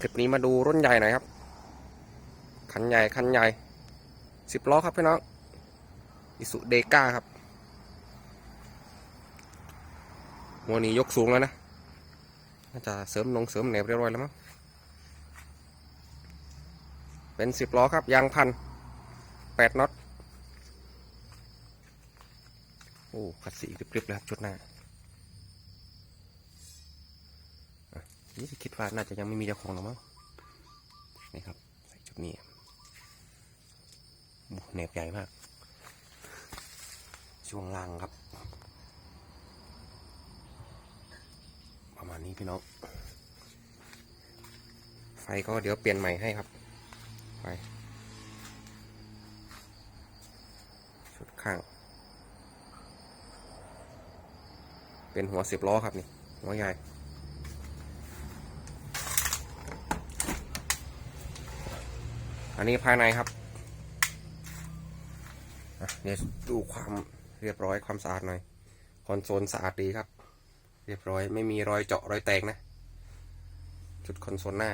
คลิปนี้มาดูรุ่นใหญ่หน่อยครับ คันใหญ่ คันใหญ่สิบล้อครับพี่น้องอิสุเดก้าครับหัวนี้ยกสูงแล้วนะ น่าจะเสริมลงเสริมแหนบเรียบร้อยแล้วมั้ง เป็นสิบล้อครับ ยางพันแปดน็อต โอ้ขัดสีกริบๆเลยครับชุดหน้า นี่คิดว่าน่าจะยังไม่มีเจ้าของหรอกมั้งนี่ครับใส่ชุดนี้โอ้แหนบใหญ่มาก ช่วงล่างครับ ประมาณนี้พี่น้อง ไฟก็เดี๋ยวเปลี่ยนใหม่ให้ครับ ไป ชุดข้าง เป็นหัวสิบล้อครับนี่ หัวใหญ่ อันนี้ภายในครับเดี๋ยวดูความเรียบร้อยความสะอาดหน่อย คอนโซลสะอาดดีครับ เรียบร้อยไม่มีรอยเจาะรอยแตกนะ จุดคอนโซลหน้า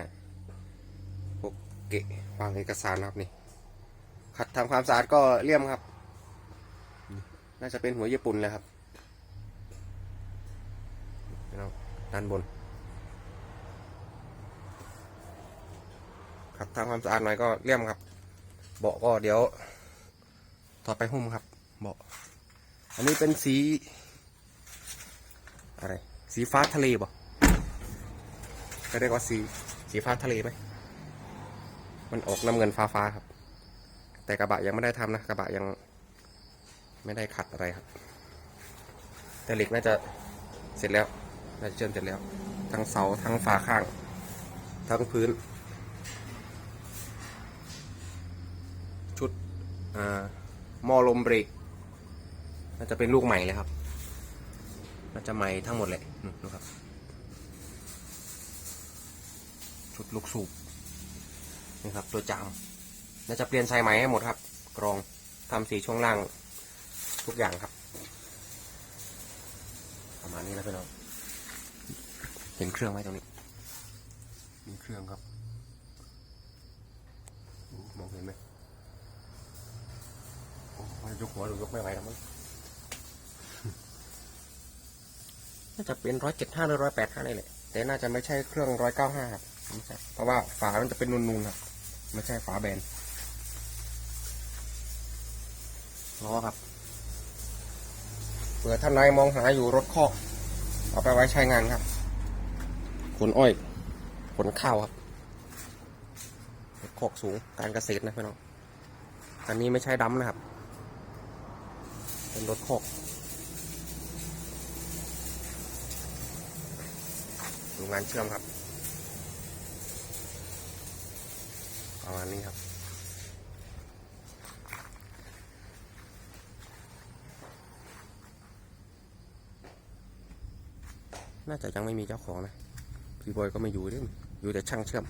พวกเกะวางเอกสารครับนี่ขัดทำความสะอาดก็เลี่ยมครับ น่าจะเป็นหัวญี่ปุ่นเลยครับด้านบน ครับทำความสะอาดหน่อยก็เลี่ยมครับ เบาะก็เดี๋ยว ต่อไปหุ้มครับ เบาะ อันนี้เป็นสี อะไร สีฟ้าทะเลบ่ก็เรียกว่าสี สีฟ้าทะเลไหม มันออกน้ำเงินฟ้าฟ้าๆครับ แต่กระบะยังไม่ได้ทำนะ กระบะยัง ไม่ได้ขัดอะไรครับ แต่เหล็กน่าจะเสร็จแล้วน่าจะเชื่อมเสร็จแล้ว ทั้งเสา ทั้งฝาข้าง ทั้งพื้น ชุดอ่า หม้อลมเบรกน่าจะเป็นลูกใหม่เลยครับน่าจะใหม่ทั้งหมดเลยนู่นดูครับ ชุดลูกสูบนี่ครับ ตัวจามน่าจะเปลี่ยนไซไหมให้หมดครับ กรองทำสีช่วงล่างทุกอย่างครับ ประมาณนี้นะพี่น้องเห็นเครื่องไหมตรงนี้มีเครื่องครับโอ้มองเห็นไหมโอ้มัน ยกหัวหรือยกไม่ไหวแล้วมั้งน่าจะเป็นร้อยเจ็ดห้าหรือร้อยแปดห้านี่แหละแต่น่าจะไม่ใช่เครื่องร้อยเก้าห้าครับเพราะว่าฝามันจะเป็นนูนๆครับไม่ใช่ฝาแบนล้อครับเผื่อท่านนายมองหาอยู่รถคอกเอาไปไว้ใช้งานครับขนอ้อยขนข้าวครับรถคอกสูงการเกษตรนะพี่น้องอันนี้ไม่ใช่ดำนะครับ เป็นรถคอกดูงานเชื่อมครับ ประมาณนี้ครับน่าจะยังไม่มีเจ้าของนะ พี่บอยก็ไม่อยู่ด้วยอยู่แต่ช่างเชื่อม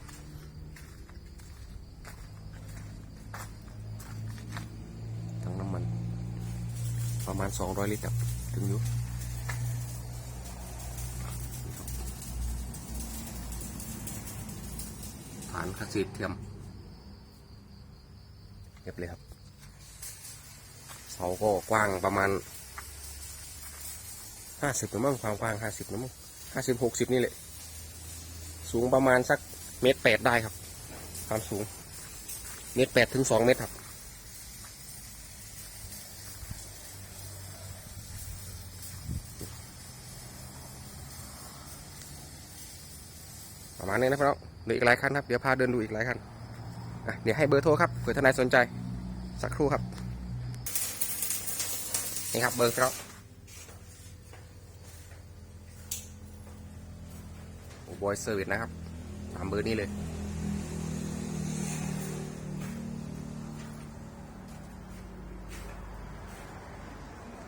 ทั้งน้ำมัน ประมาณ 200 ลิตรครับถึงอยู่ฐานคาซีดเทียมเรียบเลยครับ เสาก็กว้างประมาณห้าสิบนะมั้งความกว้างห้าสิบนะมั้งห้าสิบหกสิบนี่แหละ สูงประมาณสักเมตรแปดได้ครับ ความสูง เมตรแปดถึงสองเมตรครับ ประมาณนี้นะพี่น้องเหลืออีกหลายคันครับ เดี๋ยวพาเดินดูอีกหลายคันเดี๋ยวให้เบอร์โทรครับเผื่อท่านใดสนใจสักครู่ครับ นี่ครับเบอร์ครับโอ้บอยเซอร์วิสนะครับ ตามเบอร์นี้เลย